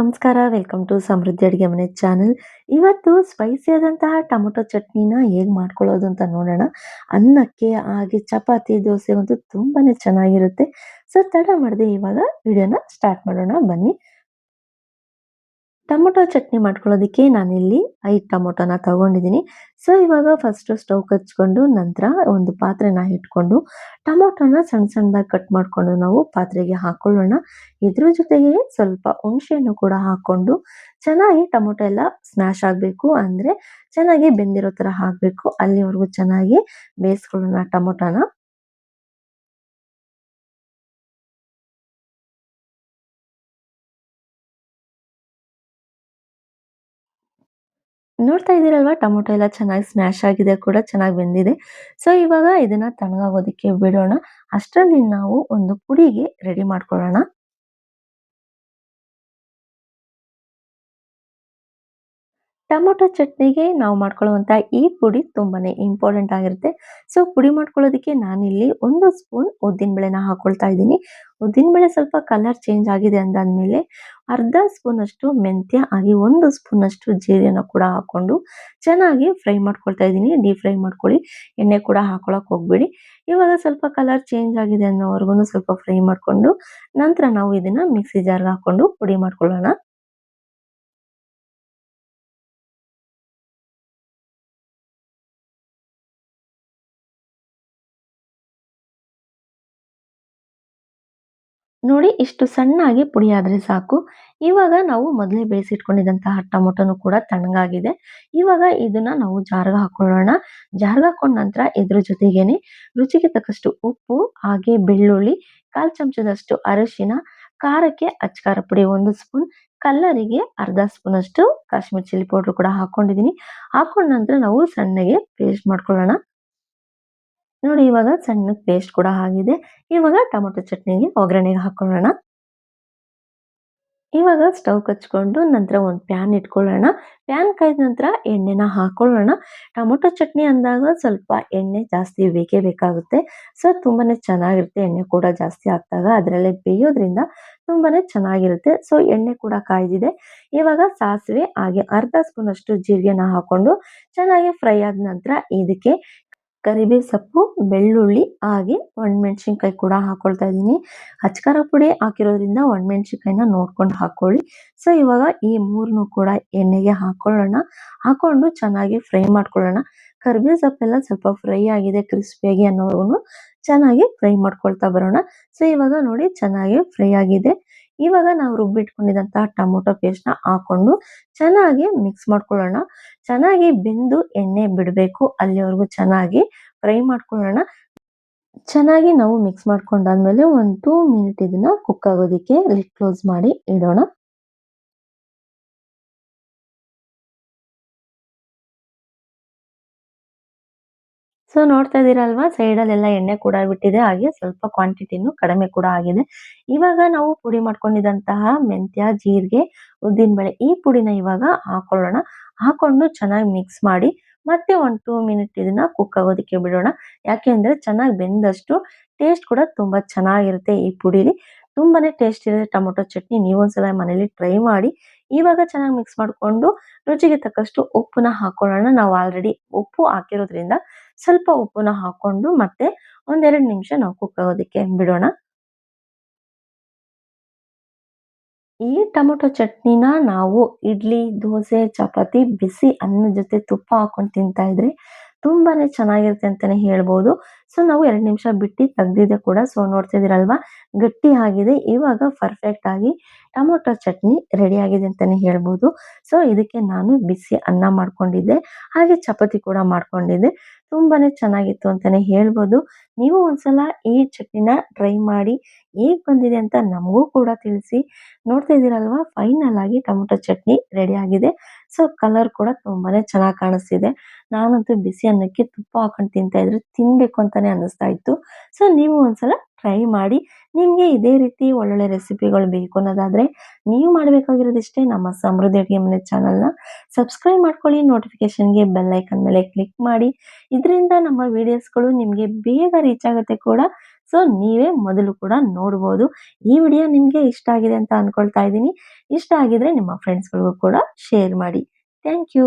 ನಮಸ್ಕಾರ welcome to ಸಮೃದ್ಧಿ ಅಡುಗೆ ಮನೆ ಚಾನಲ್ ಇವತ್ತು ಸ್ಪೈಸಿ ಆದಂತಹ ಟೊಮೊಟೊ ಚಟ್ನಿನ ಹೇಗೆ ಮಾಡ್ಕೊಳ್ಳೋದು ಅಂತ ನೋಡೋಣ. ಅನ್ನಕ್ಕೆ, ಹಾಗೆ ಚಪಾತಿ, ದೋಸೆ ದೋಸೆಗಂತೂ ತುಂಬಾನೇ ಚೆನ್ನಾಗಿರುತ್ತೆ. ಸೊ ತಡ ಮಾಡದೆ ಇವಾಗ ವಿಡಿಯೋನ ಸ್ಟಾರ್ಟ್ ಮಾಡೋಣ. ಬನ್ನಿ. ಟೊಮೊಟೊ ಚಟ್ನಿ ಮಾಡ್ಕೊಳ್ಳೋದಕ್ಕೆ ನಾನಿಲ್ಲಿ ಐದು ಟೊಮೊಟೊನ ತಗೊಂಡಿದ್ದೀನಿ. ಸೊ ಇವಾಗ ಫಸ್ಟು ಸ್ಟವ್ ಹಚ್ಕೊಂಡು ನಂತರ ಒಂದು ಪಾತ್ರೆನ ಇಟ್ಕೊಂಡು ಟೊಮೊಟೊನ ಸಣ್ಣ ಸಣ್ಣದಾಗಿ ಕಟ್ ಮಾಡಿಕೊಂಡು ನಾವು ಪಾತ್ರೆಗೆ ಹಾಕೊಳ್ಳೋಣ. ಇದ್ರ ಜೊತೆಗೆ ಸ್ವಲ್ಪ ಹುಣಸೆಹಣ್ಣು ಕೂಡ ಹಾಕ್ಕೊಂಡು ಚೆನ್ನಾಗಿ ಟೊಮೊಟೊ ಎಲ್ಲ ಸ್ಮ್ಯಾಶ್ ಆಗಬೇಕು. ಅಂದರೆ ಚೆನ್ನಾಗಿ ಬೆಂದಿರೋ ಥರ ಹಾಕಬೇಕು ಅಲ್ಲಿವರೆಗೂ ಚೆನ್ನಾಗಿ ಬೇಯಿಸ್ಕೊಳ್ಳೋಣ ಟೊಮೊಟೊನ. ನೋಡ್ತಾ ಇದ್ದೀರಲ್ವಾ, ಟೊಮೊಟೊ ಎಲ್ಲ ಚೆನ್ನಾಗಿ ಸ್ಮ್ಯಾಶ್ ಆಗಿದೆ ಕೂಡ, ಚೆನ್ನಾಗಿ ಬೆಂದಿದೆ. ಸೊ, ಇವಾಗ ಇದನ್ನ ತಣ್ಣಗಾಗೋದಕ್ಕೆ ಬಿಡೋಣ. ಅಷ್ಟರಲ್ಲಿ ನಾವು ಒಂದು ಪುಡಿಗೆ ರೆಡಿ ಮಾಡ್ಕೊಳ್ಳೋಣ. ಟೊಮೊಟೊ ಚಟ್ನಿಗೆ ನಾವು ಮಾಡ್ಕೊಳ್ಳುವಂಥ ಈ ಪುಡಿ ತುಂಬಾನೇ ಇಂಪಾರ್ಟೆಂಟ್ ಆಗಿರುತ್ತೆ. ಸೊ ಪುಡಿ ಮಾಡ್ಕೊಳ್ಳೋದಕ್ಕೆ ನಾನಿಲ್ಲಿ ಒಂದು ಸ್ಪೂನ್ ಉದ್ದಿನಬೇಳೆನ ಹಾಕೊಳ್ತಾ ಇದ್ದೀನಿ. ಉದ್ದಿನಬೇಳೆ ಸ್ವಲ್ಪ ಕಲರ್ ಚೇಂಜ್ ಆಗಿದೆ ಅಂದಾದ್ಮೇಲೆ ಅರ್ಧ ಸ್ಪೂನ್ ಅಷ್ಟು ಮೆಂತ್ಯ, ಹಾಗೆ ಒಂದು ಸ್ಪೂನ್ ಅಷ್ಟು ಜೀರಿಗೆನ ಕೂಡ ಹಾಕೊಂಡು ಚೆನ್ನಾಗಿ ಫ್ರೈ ಮಾಡ್ಕೊಳ್ತಾ ಇದ್ದೀನಿ. ಡೀಪ್ ಫ್ರೈ ಮಾಡ್ಕೊಳ್ಳಿ. ಎಣ್ಣೆ ಕೂಡ ಹಾಕೊಳಕ್ ಹೋಗ್ಬೇಡಿ. ಇವಾಗ ಸ್ವಲ್ಪ ಕಲರ್ ಚೇಂಜ್ ಆಗಿದೆ ಅನ್ನೋವರೆಗೂ ಸ್ವಲ್ಪ ಫ್ರೈ ಮಾಡಿಕೊಂಡು ನಂತರ ನಾವು ಇದನ್ನ ಮಿಕ್ಸಿ ಜಾರ್ಗೆ ಹಾಕೊಂಡು ಪುಡಿ ಮಾಡ್ಕೊಳ್ಳೋಣ. ನೋಡಿ ಇಷ್ಟು ಸಣ್ಣಾಗಿ ಪುಡಿ ಆದ್ರೆ ಸಾಕು. ಇವಾಗ ನಾವು ಮೊದಲೇ ಬೇಯಿಸಿಟ್ಕೊಂಡಿದ್ದಂತಹ ಟೊಮೊಟೊನು ಕೂಡ ತಣ್ಣಗಾಗಿದೆ. ಇವಾಗ ಇದನ್ನ ನಾವು ಜಾರ್ಗ ಹಾಕೊಳ್ಳೋಣ. ಜಾರ್ಗ ಹಾಕೊಂಡ ನಂತರ ಇದ್ರ ಜೊತೆಗೇನೆ ರುಚಿಗೆ ತಕ್ಕಷ್ಟು ಉಪ್ಪು, ಹಾಗೆ ಬೆಳ್ಳುಳ್ಳಿ, ಕಾಲ್ ಚಮಚದಷ್ಟು ಅರಶಿನ, ಖಾರಕ್ಕೆ ಅಚ್ಕಾರ ಪುಡಿ ಒಂದು ಸ್ಪೂನ್, ಕಲ್ಲರಿಗೆ ಅರ್ಧ ಸ್ಪೂನ್ ಅಷ್ಟು ಕಾಶ್ಮೀರ್ ಚಿಲ್ಲಿ ಪೌಡರ್ ಕೂಡ ಹಾಕೊಂಡಿದ್ದೀನಿ. ಹಾಕೊಂಡ ನಂತರ ನಾವು ಸಣ್ಣಗೆ ಪೇಸ್ಟ್ ಮಾಡ್ಕೊಳ್ಳೋಣ. ನೋಡಿ ಇವಾಗ ಸಣ್ಣ ಪೇಸ್ಟ್ ಕೂಡ ಆಗಿದೆ. ಇವಾಗ ಟೊಮೊಟೊ ಚಟ್ನಿಗೆ ಒಗ್ಗರಣೆಗೆ ಹಾಕೊಳ್ಳೋಣ. ಇವಾಗ ಸ್ಟವ್ ಕಚ್ಕೊಂಡು ನಂತರ ಒಂದು ಪ್ಯಾನ್ ಇಟ್ಕೊಳ್ಳೋಣ. ಪ್ಯಾನ್ ಕಾಯ್ದ ನಂತರ ಎಣ್ಣೆನ ಹಾಕೊಳ್ಳೋಣ. ಟೊಮೊಟೊ ಚಟ್ನಿ ಅಂದಾಗ ಸ್ವಲ್ಪ ಎಣ್ಣೆ ಜಾಸ್ತಿ ಬೇಕೇ ಬೇಕಾಗುತ್ತೆ. ಸೊ ತುಂಬಾನೇ ಚೆನ್ನಾಗಿರುತ್ತೆ. ಎಣ್ಣೆ ಕೂಡ ಜಾಸ್ತಿ ಹಾಕಿದಾಗ ಅದರಲ್ಲೇ ಬೇಯೋದ್ರಿಂದ ತುಂಬಾನೇ ಚೆನ್ನಾಗಿರುತ್ತೆ. ಸೊ ಎಣ್ಣೆ ಕೂಡ ಕಾಯ್ದಿದೆ. ಇವಾಗ ಸಾಸಿವೆ ಹಾಗೆ ಅರ್ಧ ಸ್ಪೂನ್ ಅಷ್ಟು ಜೀರಿಗೆನ ಹಾಕೊಂಡು ಚೆನ್ನಾಗಿ ಫ್ರೈ ಆದ ನಂತರ ಇದಕ್ಕೆ ಕರಿಬೇವು ಸೊಪ್ಪು ಬೆಳ್ಳುಳ್ಳಿ, ಹಾಗೆ ಒಣಮೆಣ್ಸಿನ್ಕಾಯಿ ಕೂಡ ಹಾಕೊಳ್ತಾ ಇದ್ದೀನಿ. ಅಚ್ಕಾರ ಪುಡಿ ಹಾಕಿರೋದ್ರಿಂದ ಒಣಮೆಣ್ಸಿನ್ಕಾಯಿನ ನೋಡ್ಕೊಂಡು ಹಾಕೊಳ್ಳಿ. ಸೊ ಇವಾಗ ಈ ಮೂರನ್ನು ಕೂಡ ಎಣ್ಣೆಗೆ ಹಾಕೊಳ್ಳೋಣ. ಹಾಕೊಂಡು ಚೆನ್ನಾಗಿ ಫ್ರೈ ಮಾಡ್ಕೊಳ್ಳೋಣ. ಕರಿಬೇವು ಸೊಪ್ಪೆಲ್ಲ ಸ್ವಲ್ಪ ಫ್ರೈ ಆಗಿದೆ ಕ್ರಿಸ್ಪಿಯಾಗಿ ಅನ್ನೋವರೆಗೂ ಚೆನ್ನಾಗಿ ಫ್ರೈ ಮಾಡ್ಕೊಳ್ತಾ ಬರೋಣ. ಸೊ ಇವಾಗ ನೋಡಿ ಚೆನ್ನಾಗಿ ಫ್ರೈ ಆಗಿದೆ. ಇವಾಗ ನಾವು ರುಬ್ಬಿಟ್ಕೊಂಡಿದಂತಹ ಟೊಮೊಟೊ ಪೇಸ್ಟ್ನ ಹಾಕೊಂಡು ಚೆನ್ನಾಗಿ ಮಿಕ್ಸ್ ಮಾಡ್ಕೊಳ್ಳೋಣ. ಚೆನ್ನಾಗಿ ಬೆಂದು ಎಣ್ಣೆ ಬಿಡಬೇಕು, ಅಲ್ಲಿವರೆಗೂ ಚೆನ್ನಾಗಿ ಫ್ರೈ ಮಾಡ್ಕೊಳ್ಳೋಣ. ಚೆನ್ನಾಗಿ ನಾವು ಮಿಕ್ಸ್ ಮಾಡ್ಕೊಂಡಾದ್ಮೇಲೆ ಒಂದು ಟೂ ಮಿನಿಟ್ ಇದನ್ನ ಕುಕ್ ಆಗೋದಿಕ್ಕೆ ಲಿಡ್ ಕ್ಲೋಸ್ ಮಾಡಿ ಇಡೋಣ. ಸೊ ನೋಡ್ತಾ ಇದ್ದೀರಲ್ವಾ? ಸೈಡಲ್ಲೆಲ್ಲ ಎಣ್ಣೆ ಕೂಡ ಬಿಟ್ಟಿದೆ. ಹಾಗೆ ಸ್ವಲ್ಪ ಕ್ವಾಂಟಿಟಿನೂ ಕಡಿಮೆ ಕೂಡ ಆಗಿದೆ. ಇವಾಗ ನಾವು ಪುಡಿ ಮಾಡ್ಕೊಂಡಿದಂತಹ ಮೆಂತ್ಯ, ಜೀರಿಗೆ ಉದ್ದಿನಬೇಳೆ ಈ ಪುಡಿನ ಇವಾಗ ಹಾಕೊಳ್ಳೋಣ. ಹಾಕೊಂಡು ಚೆನ್ನಾಗಿ ಮಿಕ್ಸ್ ಮಾಡಿ ಮತ್ತೆ ಒಂದು ಟೂ ಮಿನಿಟ್ ಇದನ್ನ ಕುಕ್ ಆಗೋದಕ್ಕೆ ಬಿಡೋಣ. ಯಾಕೆ ಅಂದ್ರೆ ಚೆನ್ನಾಗಿ ಬೆಂದಷ್ಟು ಟೇಸ್ಟ್ ಕೂಡ ತುಂಬಾ ಚೆನ್ನಾಗಿರುತ್ತೆ ಈ ಪುಡಿಲಿ. ತುಂಬಾನೇ ಟೇಸ್ಟ್ ಇರುತ್ತೆ ಟೊಮೊಟೊ ಚಟ್ನಿ. ನೀವೊಂದ್ಸಲ ಮನೇಲಿ ಟ್ರೈ ಮಾಡಿ ಇವಾಗ ಚೆನ್ನಾಗಿ ಮಿಕ್ಸ್ ಮಾಡಿಕೊಂಡು ರುಚಿಗೆ ತಕ್ಕಷ್ಟು ಉಪ್ಪನ್ನ ಹಾಕೊಳ್ಳೋಣ. ನಾವು ಆಲ್ರೆಡಿ ಉಪ್ಪು ಹಾಕಿರೋದ್ರಿಂದ ಸ್ವಲ್ಪ ಉಪ್ಪನ್ನ ಹಾಕೊಂಡು ಮತ್ತೆ ಒಂದೆರಡು ನಿಮಿಷ ನಾವು ಕುಕ್ ಆಗೋದಕ್ಕೆ ಬಿಡೋಣ. ಈ ಟೊಮೊಟೊ ಚಟ್ನಿನ ನಾವು ಇಡ್ಲಿ, ದೋಸೆ, ಚಪಾತಿ, ಬಿಸಿ ಅನ್ನದ ಜೊತೆ ತುಪ್ಪ ಹಾಕೊಂಡು ತಿಂತಾ ಇದ್ರೆ ತುಂಬಾನೇ ಚೆನ್ನಾಗಿರುತ್ತೆ ಅಂತಾನೆ ಹೇಳ್ಬೋದು. ಸೊ ನಾವು ಎರಡು ನಿಮಿಷ ಬಿಟ್ಟು ತೆಗ್ದಿದೆ ಕೂಡ. ಸೊ ನೋಡ್ತಿದ್ದೀರಲ್ವಾ? ಗಟ್ಟಿ ಆಗಿದೆ ಇವಾಗ ಪರ್ಫೆಕ್ಟ್ ಆಗಿ ಟೊಮೊಟೊ ಚಟ್ನಿ ರೆಡಿ ಆಗಿದೆ ಅಂತಾನೆ ಹೇಳ್ಬೋದು. ಸೊ ಇದಕ್ಕೆ ನಾನು ಬಿಸಿ ಅನ್ನ ಮಾಡ್ಕೊಂಡಿದ್ದೆ. ಹಾಗೆ ಚಪಾತಿ ಕೂಡ ಮಾಡ್ಕೊಂಡಿದ್ದೆ. ತುಂಬಾನೇ ಚೆನ್ನಾಗಿತ್ತು ಅಂತಾನೆ ಹೇಳ್ಬೋದು. ನೀವು ಒಂದ್ಸಲ ಈ ಚಟ್ನಿನ ಟ್ರೈ ಮಾಡಿ ಹೇಗ್ ಬಂದಿದೆ ಅಂತ ನಮಗೂ ಕೂಡ ತಿಳಿಸಿ. ನೋಡ್ತಾ ಇದ್ದೀರಲ್ವಾ? ಫೈನಲ್ ಆಗಿ ಟೊಮೊಟೊ ಚಟ್ನಿ ರೆಡಿ ಆಗಿದೆ. ಸೊ ಕಲರ್ ಕೂಡ ತುಂಬಾನೇ ಚೆನ್ನಾಗಿ ಕಾಣಿಸ್ತಿದೆ. ನಾನಂತೂ ಬಿಸಿ ಅನ್ನಕ್ಕೆ ತುಪ್ಪ ಹಾಕೊಂಡು ತಿಂತಾ ಇದ್ರೆ, ತಿನ್ಬೇಕು ಅಂತಾನೆ ಅನ್ನಿಸ್ತಾ ಇತ್ತು. ಸೊ ನೀವು ಒಂದ್ಸಲ ಟ್ರೈ ಮಾಡಿ ನಿಮಗೆ ಇದೇ ರೀತಿ ಒಳ್ಳೊಳ್ಳೆ ರೆಸಿಪಿಗಳು ಬೇಕು ಅನ್ನೋದಾದರೆ ನೀವು ಮಾಡಬೇಕಾಗಿರೋದಿಷ್ಟೇ ನಮ್ಮ ಸಮೃದ್ಧಿ ಅಡುಗೆ ಮನೆ ಚಾನಲ್ನ ಸಬ್ಸ್ಕ್ರೈಬ್ ಮಾಡ್ಕೊಳ್ಳಿ ನೋಟಿಫಿಕೇಷನ್ಗೆ ಬೆಲ್ ಐಕನ್ ಮೇಲೆ ಕ್ಲಿಕ್ ಮಾಡಿ. ಇದರಿಂದ ನಮ್ಮ ವಿಡಿಯೋಸ್ಗಳು ನಿಮಗೆ ಬೇಗ ರೀಚ್ ಆಗುತ್ತೆ ಕೂಡ. ಸೊ ನೀವೇ ಮೊದಲು ಕೂಡ ನೋಡ್ಬೋದು. ಈ ವಿಡಿಯೋ ನಿಮಗೆ ಇಷ್ಟ ಆಗಿದೆ ಅಂತ ಅನ್ಕೊಳ್ತಾ ಇದ್ದೀನಿ. ಇಷ್ಟ ಆಗಿದ್ರೆ ನಿಮ್ಮ ಫ್ರೆಂಡ್ಸ್ಗಳಿಗೂ ಕೂಡ ಶೇರ್ ಮಾಡಿ. Thank you